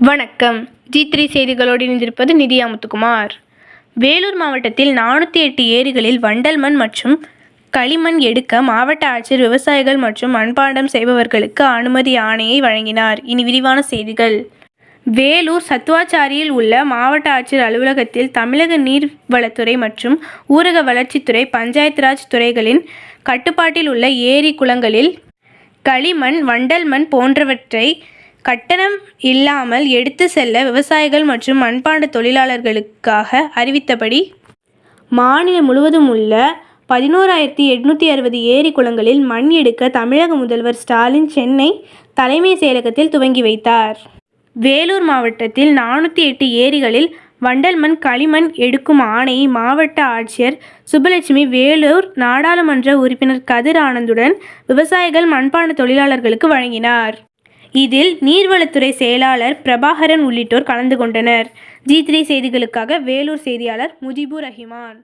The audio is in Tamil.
வணக்கம். ஜி த்ரீ செய்திகளோடு இணைந்திருப்பது நிதியா முத்துக்குமார் வேலூர் மாவட்டத்தில் நானூற்றி எட்டு ஏரிகளில் வண்டல் மண் மற்றும் களிமண் எடுக்க மாவட்ட ஆட்சியர் விவசாயிகள் மற்றும் மண்பாண்டம் செய்பவர்களுக்கு அனுமதி ஆணையை வழங்கினார். இனி விரிவான செய்திகள். வேலூர் சத்துவாச்சாரியில் உள்ள மாவட்ட ஆட்சியர் அலுவலகத்தில் தமிழக நீர்வளத்துறை மற்றும் ஊரக வளர்ச்சித்துறை பஞ்சாயத்து ராஜ் துறைகளின் கட்டுப்பாட்டில் உள்ள ஏரி குளங்களில் களிமண் வண்டல் மண் போன்றவற்றை கட்டணம் இல்லாமல் எடுத்து செல்ல விவசாயிகள் மற்றும் மண்பாண்ட தொழிலாளர்களுக்காக அறிவித்தபடி மாநிலம் முழுவதும் உள்ள பதினோராயிரத்தி எட்நூற்றி அறுபது ஏரி குளங்களில் மண் எடுக்க தமிழக முதல்வர் ஸ்டாலின் சென்னை தலைமை செயலகத்தில் துவங்கி வைத்தார். வேலூர் மாவட்டத்தில் நானூற்றி எட்டு ஏரிகளில் வண்டல் மண் களிமண் எடுக்கும் ஆணையை மாவட்ட ஆட்சியர் சுப்பலட்சுமி வேலூர் நாடாளுமன்ற உறுப்பினர் கதிர் ஆனந்துடன் விவசாயிகள் மண்பாண்ட தொழிலாளர்களுக்கு வழங்கினார். இதில் நீர்வளத்துறை செயலாளர் பிரபாகரன் உள்ளிட்டோர் கலந்து கொண்டனர். ஜி த்ரீ செய்திகளுக்காக வேலூர் செய்தியாளர் முஜிபுர் ரஹிமான்.